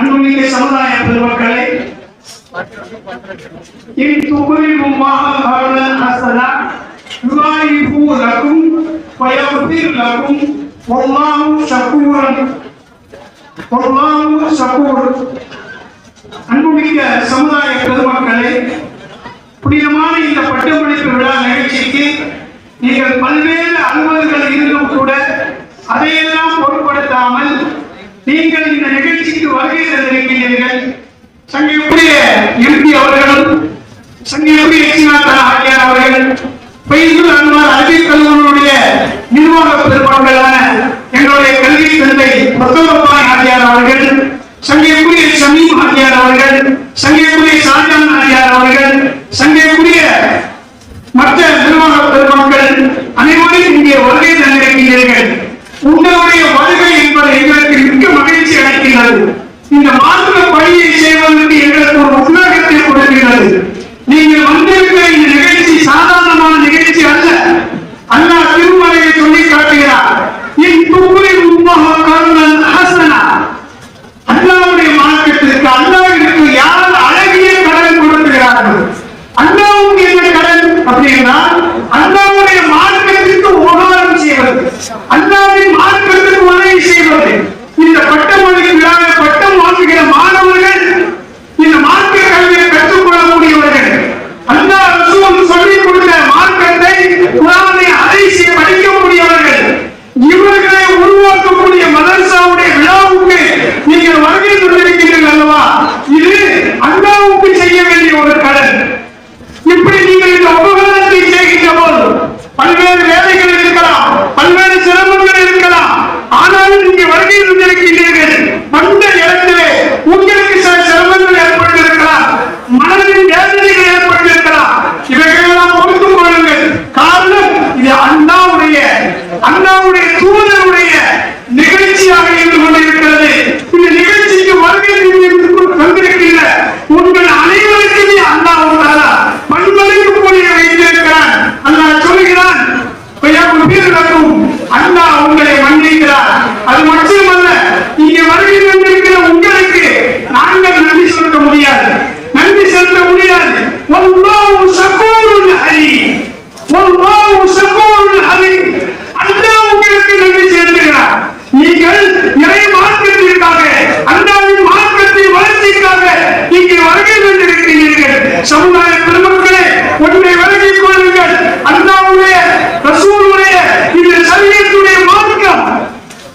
அன்புமிக்க சமுதாய பெருமக்களே இத்துபுரிக்கும் மாகாணம் அசலா யுகாயிபு லகும் பயபுதிர் லகும் ஒல்லாஹு ஷக்கூரன் ஒல்லாஹு அன்புமிக்க சமுதாய பெருமக்களே புனிதமான இந்த பட்டமளிப்பு விழா நிகழ்ச்சிக்கு நீங்கள் பல்வேறு அனுமதிகள் இருந்தும் கூட அதையெல்லாம் பொருட்படுத்தாமல் நீங்கள் இந்த நிகழ்ச்சிக்கு வருகை தந்திருக்கிறீர்கள். சங்கையுடைய எம்பி அவர்களும் சங்கையுடைய இயேசுநாதன் ஆகியார் அவர்கள் பயிர்கள் அன்பார் அஜித் கல்லூரியுடைய Bunu böyle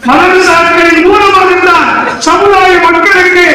மனதுசாரிகளின் மூலமாக தான் சமுதாய மக்களுக்கு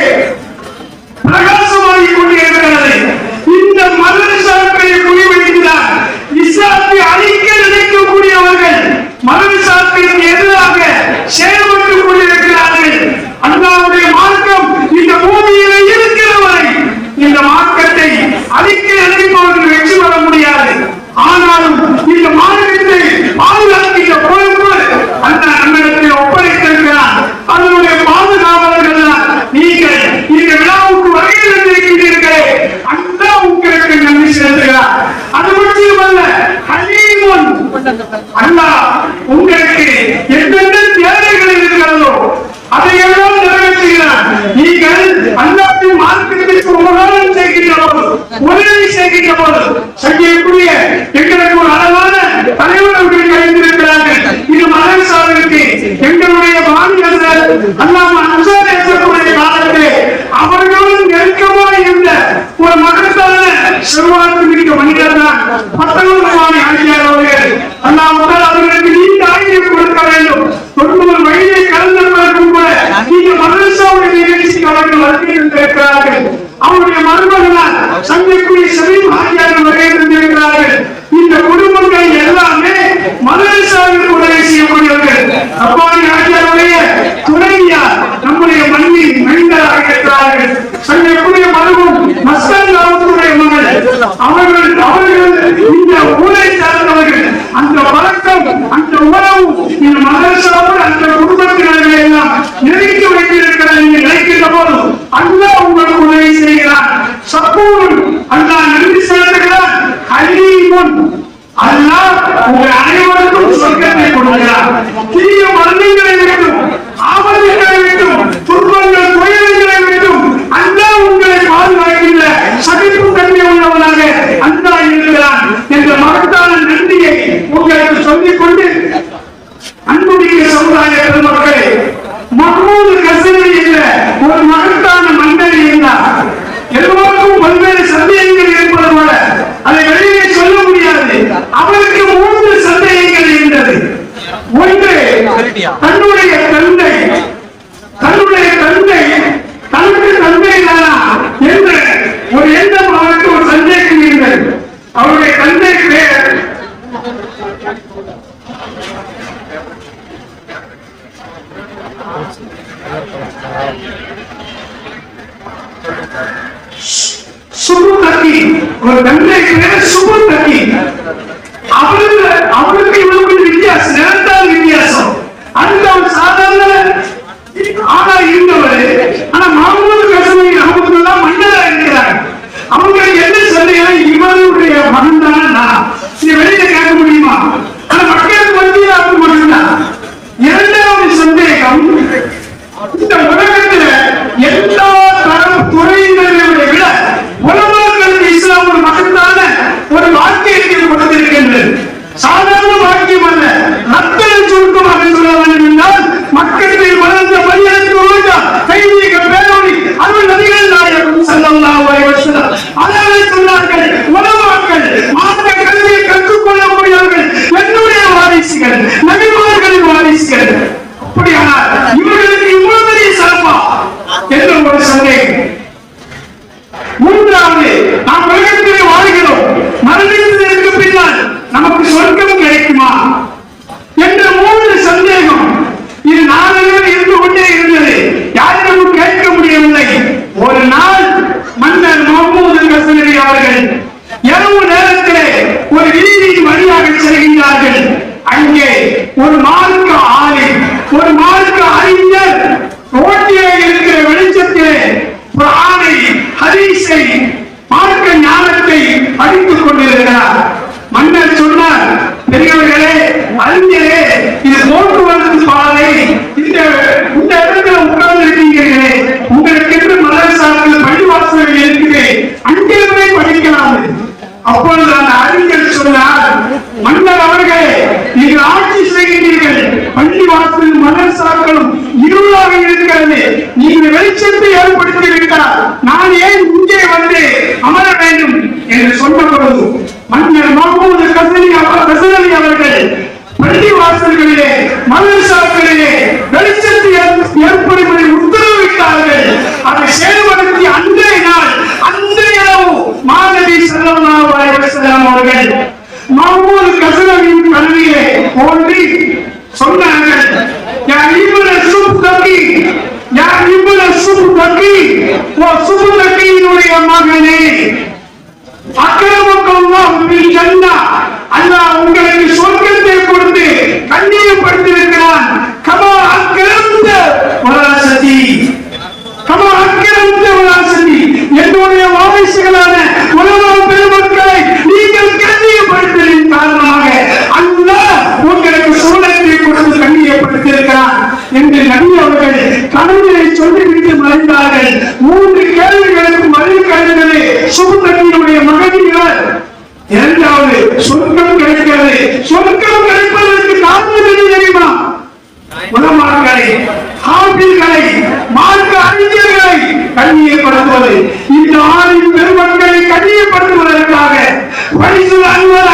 அண்ணா உங்களுக்கு எந்தெந்த தேவைகள் இருக்கிறதோ அதையெல்லாம் நிறைவேற்றுகிறார் நீங்கள் அண்ணாவின் மார்க்கத்திற்கு உபகாரம் செய்கின்ற போது உதவி செய்கின்ற போது செய்யக்கூடிய எங்களுக்கு ஒரு அழகான தலைவர்கள் அறிந்திருக்கிறார்கள் அவர்கள் வருகையிருந்திருக்கிறார்கள் அவருடைய மருமகனார் சந்தைக்குடி சமீப இந்த குடும்பங்கள் எல்லாமே மதுரை சார்கள் உதவி செய்யக்கூடியவர்கள். அப்பாடி ஆகியாருடைய நம்முடைய மண்ணி மனிதராக இருக்கிறார்கள். சங்கக்குடிய மருமகன் மஸ்தான் அவர்களுடைய together. என்று சொன்ன பொழுது மன்னர் மாமூது கசலி கசலி அவர்கள் பள்ளி வாசல்களிலே மதரசாக்களிலே வெளிச்சத்தை ஏற்படும்படி உத்தரவிட்டார்கள். அதை செயல்படுத்தி அன்றைய நாள் அன்றைய அளவு மாணவி செல்லவனாவாயிரம் அவர்கள் மாமூது கசலவியின் கல்வியிலே ஒன்றி சொன்னார்கள். என்று நபி அவர்கள் கடவுளை சொல்லிவிட்டு மறைந்தார்கள். மூன்று கேள்விகளுக்கு மறைவு கிடைத்தது சுகுதன்மையுடைய மகனியார் இரண்டாவது சொர்க்கம் கிடைக்கிறது சொர்க்கம் கிடைப்பதற்கு காரணம் தெரியுமா? உலமாக்களை ஆப்பிள்களை மாற்று அறிஞர்களை கண்ணியப்படுத்துவது. இந்த ஆறின் பெருமக்களை கண்ணியப்படுத்துவதற்காக பரிசு அன்பர்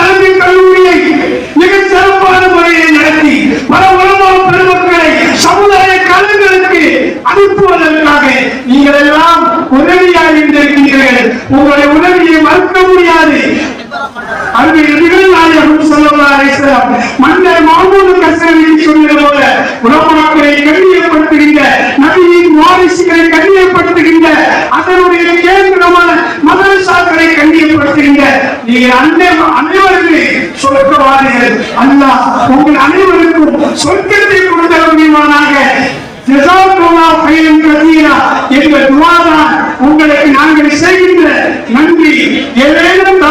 அவர்களை கண்ணியப்படுத்துகின்ற நீங்கள் அன்னை அனைவருக்கு சொர்க்கவாதிகள். அல்லா உங்கள் அனைவருக்கும் சொர்க்கத்தை கொடுத்த முடியுமானாக என்ற துவாதான் உங்களுக்கு நாங்கள் செய்கின்ற நன்றி. ஏதேனும்